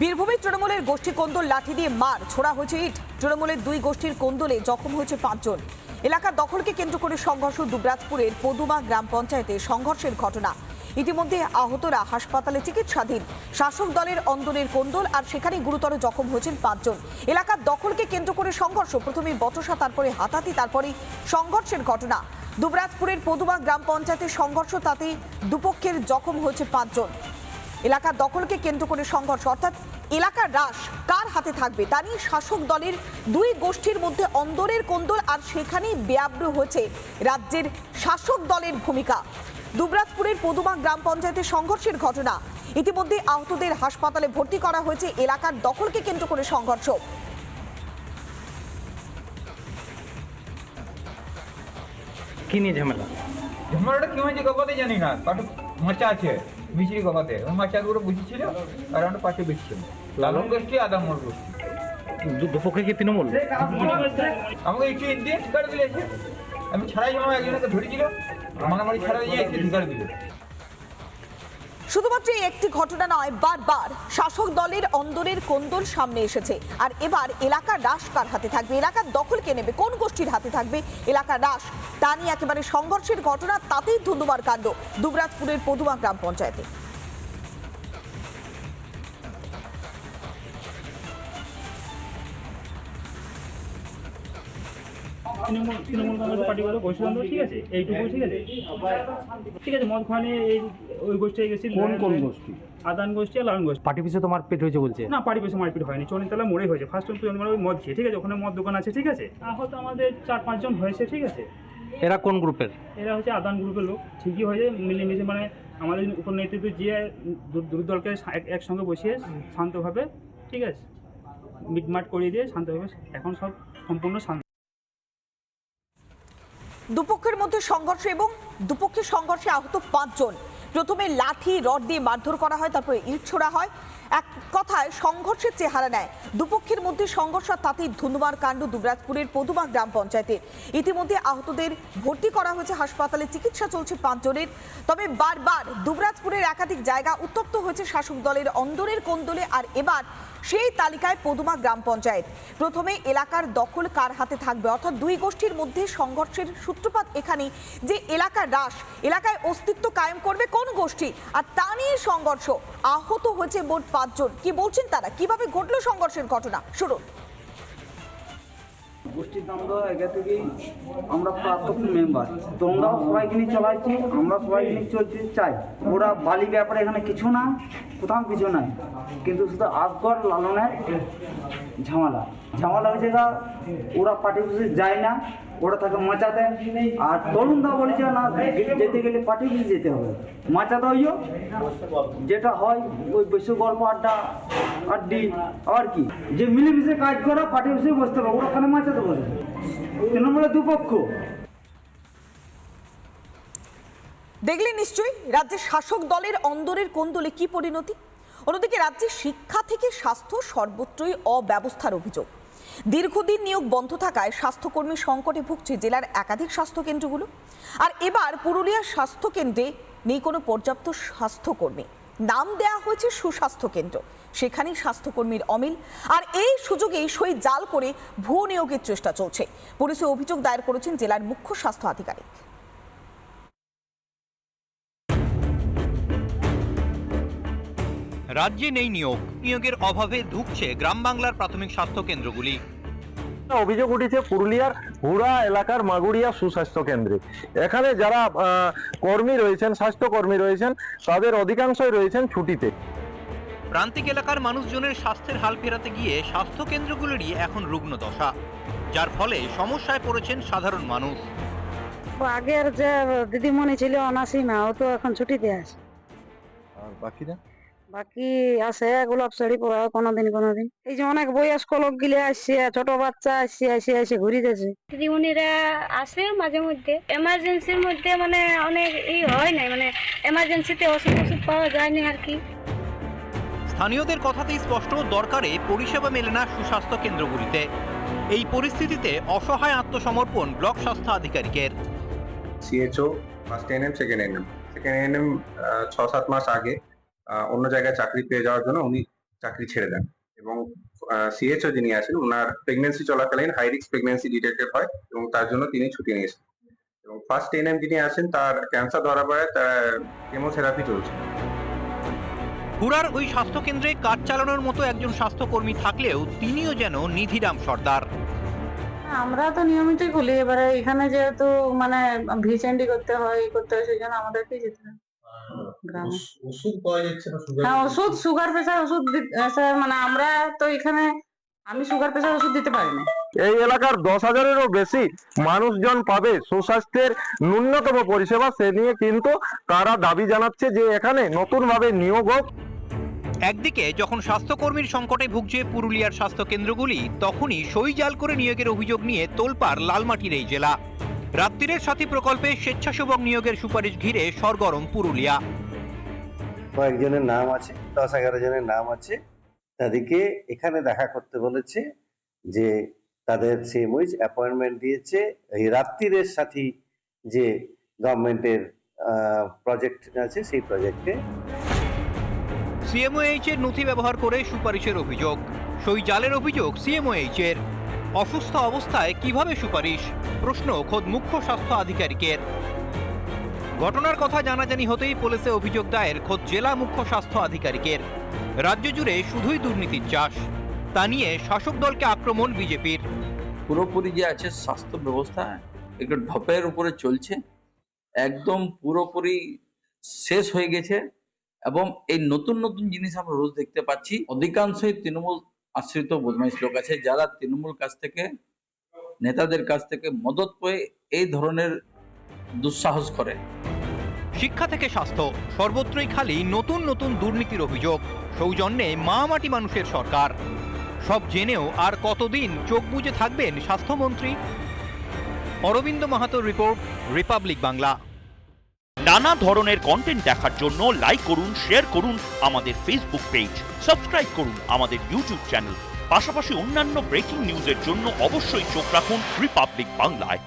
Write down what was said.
বীরভূমে তৃণমূলের গোষ্ঠী কোন্দল লাঠি দিয়ে মার, ছোড়া হয়েছে ইট। তৃণমূলের দুই গোষ্ঠীর কোন্দলে জখম হয়েছে পাঁচজন। এলাকার দখলকে কেন্দ্র করে সংঘর্ষ দুবরাজপুরের পদুমা গ্রাম পঞ্চায়েতে সংঘর্ষের ঘটনা। ইতিমধ্যে আহতরা হাসপাতালে চিকিৎসাধীন। শাসক দলের অন্দরের কোন্দল আর সেখানে গুরুতর জখম হয়েছেন পাঁচজন। এলাকার দখলকে কেন্দ্র করে সংঘর্ষ। প্রথমে বচসা, তারপরে হাতাহাতি তারপরে সংঘর্ষের ঘটনা। দুবরাজপুরের পদুমা গ্রাম পঞ্চায়েতের সংঘর্ষ, তাতে দুপক্ষের জখম হয়েছে পাঁচজন। এলাকা দখলকে কেন্দ্র করে সংঘর্ষ, অর্থাৎ এলাকার রাস কার হাতে থাকবে তা নিয়ে শাসক দলের দুই গোষ্ঠীর মধ্যে অন্দরের কোন্দল আর সেখানেই ব্যাব্র হয়েছে রাজ্যের শাসক দলের ভূমিকা। দুবরাজপুরের পদুমা গ্রাম পঞ্চায়েতের সংঘর্ষের ঘটনা। ইতিমধ্যে আহতদের হাসপাতালে ভর্তি করা হয়েছে এলাকার দখলকে কেন্দ্র করে সংঘর্ষ। কি নিয়ে ঝামেলা? ঝামেলাটা কি হয়েছে গবাতে জানি না। মাচা আছে। মিচড়ি গবাতে ওই মাচাগুলো বুঝেছিল আর আমরা পাশে বেঁচছিল লালন গোষ্ঠী আদাম মোর গোষ্ঠী। দুপক্ষে কি তৃণমূল? আমাকে একটু ইন্ডিয়ান ঠিকার দিয়েছে। আমি ছাড়াই যখন একজনকে ধরেছিল মারামারি ছাড়াই দিয়ে এসে ঠিকার দিল। শুধুমাত্র এই একটি ঘটনা নয়, বারবার শাসক দলের অন্দরের কোন্দল সামনে এসেছে। আর এবার এলাকার রাস কার হাতে থাকবে? এলাকার দখল কে নেবে? কোন গোষ্ঠীর হাতে থাকবে এলাকার রাস তা নিয়ে একেবারে সংঘর্ষের ঘটনা, তাতেই ধুন্দুবার কাণ্ড। দুবরাজপুরের পদুমা গ্রাম পঞ্চায়েতে। তৃণমূল তৃণমূল কংগ্রেস পার্টি গোষ্ঠী ঠিক আছে? এইটুকু ঠিক আছে? ঠিক আছে মদ খাওয়ানি এই ওই গোষ্ঠী গেছি কোন কোন গোষ্ঠী? আদান গোষ্ঠী আর লালন গোষ্ঠী। পার্টি পিছু তো মারপিট হয়েছে বলছে। না পার্টি পেছনে মারপিট হয়নি চনিতলা মোড়ে হয়েছে। ফার্স্ট টাইম মানে ওই মদ খেয়ে ঠিক আছে? ওখানে মদ দোকান আছে ঠিক আছে? আহত আমাদের চার পাঁচজন হয়েছে ঠিক আছে? এরা কোন গ্রুপের? এরা হচ্ছে আদান গ্রুপের লোক ঠিকই হয়েছে মিলেমিশে মানে আমাদের উপর নেতৃত্ব যে দু- দুই দলকে এক- একসঙ্গে বসিয়ে শান্তভাবে ঠিক আছে? মিটমাট করিয়ে দিয়ে শান্তভাবে এখন সব সম্পূর্ণ শান্ত। দুপক্ষের মধ্যে সংঘর্ষ এবং দুপক্ষের সংঘর্ষে আহত পাঁচজন। প্রথমে লাঠি, রড দিয়ে মারধর করা হয়, তারপরে ইট ছোড়া হয়। এক কথায় সংঘর্ষের চেহারা নেয়। দুপক্ষের মধ্যে সংঘর্ষ তাতেই ধুন্দুমার কাণ্ড দুবরাজপুরের পদুমা গ্রাম পঞ্চায়েতের ইতিমধ্যে আহতদের ভর্তি করা হয়েছে হাসপাতালে, চিকিৎসা চলছে পাঁচজনের তবে বারবার দুবরাজপুরের একাধিক জায়গা উত্তপ্ত হয়েছে শাসক দলের অন্দরের কোন্দলে আর এবার সেই তালিকায় পদুমা গ্রাম পঞ্চায়েত। প্রথমে এলাকার দখল কার হাতে থাকবে? অর্থাৎ দুই গোষ্ঠীর মধ্যে সংঘর্ষের সূত্রপাত এখানে। যে এলাকার হ্রাস এলাকায় অস্তিত্ব কায়েম করবে কোন গোষ্ঠী? আর তা নিয়ে সংঘর্ষ আহত হয়েছে মোট পাঁচজন। কি বলছেন তারা? কীভাবে ঘটলো সংঘর্ষের ঘটনা? শুনুন। গোষ্ঠীর দ্বন্দ্ব এগে থেকেই আমরা প্রাথমিক মেম্বার। তোমরাও সবাইকে নিয়ে চলাইছি আমরা সবাইকে নিয়ে চলতে চাই। ওরা বালি ব্যাপারে এখানে কিছু না, কোথাও কিছু নাই। কিন্তু শুধু আসগর লালনের ঝামেলা। ঝামেলা হয়েছে গা, ওরা পার্টি অফিসে যায় না, ওরা তাকে মাচা মাচাতে আর তরুণ দা বলেছে না যেতে গেলে পার্টি অফিসে যেতে হবে। মাচাতে হইও যেটা হয়, ওই বৈশ্ব গল্প, আড্ডা, আড্ডি, আর কি। যে মিলেমিশে কাজ করা, পার্টি অফিসে বসতে হবে, ওরা ওখানে মাচাতে বসে তৃণমূলের দুপক্ষ। দেখলে নিশ্চয়ই, রাজ্যের শাসক দলের অন্দরের কোন্দলে কি পরিণতি? অন্যদিকে রাজ্যে শিক্ষা থেকে স্বাস্থ্য সর্বত্রই অব্যবস্থার অভিযোগ। দীর্ঘদিন নিয়োগ বন্ধ থাকায় স্বাস্থ্যকর্মী সংকটে ভুগছে জেলার একাধিক স্বাস্থ্যকেন্দ্রগুলো। আর এবার পুরুলিয়ার স্বাস্থ্যকেন্দ্রে নেই কোনো পর্যাপ্ত স্বাস্থ্যকর্মী। নাম দেয়া হয়েছে সুস্বাস্থ্য কেন্দ্র সেখানেই স্বাস্থ্যকর্মীর অমিল। আর এই সুযোগেই সই জাল করে ভুয়ো নিয়োগের চেষ্টা চলছে। পুলিশে অভিযোগ দায়ের করেছেন জেলার মুখ্য স্বাস্থ্য আধিকারিক। রাজ্যে নেই নিয়োগ। নিয়োগের অভাবে ধুঁকছে গ্রাম বাংলার প্রাথমিক স্বাস্থ্য কেন্দ্রগুলি। অভিযোগ উঠেছে পুরুলিয়ার হুড়া এলাকার মাগুড়িয়া সুস্বাস্থ্য কেন্দ্রে। এখানে যারা কর্মী রয়েছেন স্বাস্থ্য কর্মী রয়েছেন তাদের অধিকাংশই রয়েছেন ছুটিতে। প্রান্তিক এলাকার মানুষজনের স্বাস্থ্যের হাল ফেরাতে গিয়ে স্বাস্থ্য কেন্দ্রগুলিরই এখন রুগ্ন দশা। যার ফলে সমস্যায় পড়েছেন সাধারণ মানুষ। আগের যে দিদিমণি ছিল অনাসিমা ও তো এখন ছুটিতে আছে। আর বাকিরা? বাকি আছে গোলাপ শাড়ি পরা কোনোদিন কোনোদিন। এই যে অনেক বয়স্ক লোক গিলে আসছে ছোট বাচ্চা আসছে আসে আসে ঘুরিতেছে। দিদিমণিরা আসে মাঝে মধ্যে। এমার্জেন্সির মধ্যে মানে অনেক ই হয় না মানে এমার্জেন্সিতে ওষুধ ওষুধ পাওয়া যায়নি আর কি। স্থানীয়দের কথাতেই স্পষ্ট দরকারে পরিষেবা মেলে না সুস্বাস্থ্য কেন্দ্রগুলিতে। এই পরিস্থিতিতে অসহায় আত্মসমর্পণ ব্লক স্বাস্থ্য আধিকারিকের। CHO first ANM second ANM second ANM ছ সাত মাস আগে অন্য জায়গায় চাকরি পেয়ে যাওয়ার জন্য উনি চাকরি ছেড়ে দেন। এবং সিএচও যিনি আছেন ওনার প্রেগনেন্সি চলাকালীন হাই রিস্ক প্রেগনেন্সি ডিটেক্টেড হয় এবং তার জন্য তিনি ছুটি নিয়েছেন এবং ফার্স্ট এনএম যিনি আছেন তার ক্যান্সার ধরা পড়ায় তার কেমোথেরাপি চলছে। হুড়ার ওই স্বাস্থ্যকেন্দ্রে কাজ চালানোর মতো একজন স্বাস্থ্যকর্মী থাকলেও তিনিও যেন নিধিরাম সর্দার। আমরা তো নিয়মিতই খুলি এবারে এখানে যেহেতু মানে ভিচেন্ডি করতে হয় করতে হয় সেই জন্য আমাদেরকেই যেতে হয়। গ্রামে ওষুধ পাওয়া যাচ্ছে না হ্যাঁ ওষুধ সুগার প্রেশার ওষুধ স্যার, মানে আমরা তো এখানে আমি সুগার প্রেশার ওষুধ দিতে পারি না। এই এলাকার দশ হাজারেরও বেশি মানুষজন পাবে সুস্বাস্থ্যের ন্যূনতম পরিষেবা সে নিয়ে কিন্তু তারা দাবি জানাচ্ছে যে এখানে নতুন ভাবে নিয়োগ হোক। একদিকে যখন স্বাস্থ্যকর্মীর সংকটে ভুগছে পুরুলিয়ার স্বাস্থ্য কেন্দ্রগুলি তখনই সই জাল করে নিয়োগের অভিযোগ নিয়ে তোলপাড় লালমাটির এই জেলা। রাত্রিরের সাথী প্রকল্পে স্বেচ্ছাসেবক নিয়োগের সুপারিশ ঘিরে সরগরম পুরুলিয়া। কয়েকজনের নাম আছে, দশ এগারো জনের নাম আছে, তাদেরকে এখানে দেখা করতে বলেছে যে তাদের সিএমওইজ অ্যাপয়েন্টমেন্ট দিয়েছে। এই রাত্রিরের সাথী যে গভর্নমেন্টের প্রজেক্ট আছে, সেই প্রজেক্টে সিএমওএইচ এর নথি ব্যবহার করে সুপারিশের অভিযোগ। সই জালের অভিযোগ সিএমওএইচ এর। অসুস্থ অবস্থায় কীভাবে সুপারিশ? প্রশ্ন খোদ মুখ্য স্বাস্থ্য আধিকারিকের। ঘটনার কথা জানাজানি হতেই পুলিশে অভিযোগ দায়ের খোদ জেলা মুখ্য স্বাস্থ্য আধিকারিকের। রাজ্য জুড়ে শুধুই দুর্নীতির চাষ, তা নিয়ে শাসক দলকে আক্রমণ বিজেপির। পুরোপুরি যে আছে স্বাস্থ্য ব্যবস্থা একটু ঢপের উপরে চলছে, একদম পুরোপুরি শেষ হয়ে গেছে এবং এই নতুন নতুন জিনিস আমরা রোজ দেখতে পাচ্ছি। অধিকাংশই তৃণমূল আশ্রিত বদমাইশ লোক আছে, যারা তৃণমূল কাছ থেকে, নেতাদের কাছ থেকে মদত পেয়ে এই ধরনের দুঃসাহস করে। শিক্ষা থেকে স্বাস্থ্য, সর্বত্রই খালি নতুন নতুন দুর্নীতির অভিযোগ, সৌজন্যে মা মাটি মানুষের সরকার। সব জেনেও আর কতদিন চোখ বুজে থাকবেন স্বাস্থ্যমন্ত্রী? অরবিন্দ মাহাতোর রিপোর্ট, রিপাবলিক বাংলা। নানা ধরনের কন্টেন্ট দেখার জন্য লাইক করুন শেয়ার করুন আমাদের ফেসবুক পেজ সাবস্ক্রাইব করুন আমাদের ইউটিউব চ্যানেল পাশাপাশি অন্যান্য ব্রেকিং নিউজের জন্য অবশ্যই চোখ রাখুন রিপাবলিক বাংলায়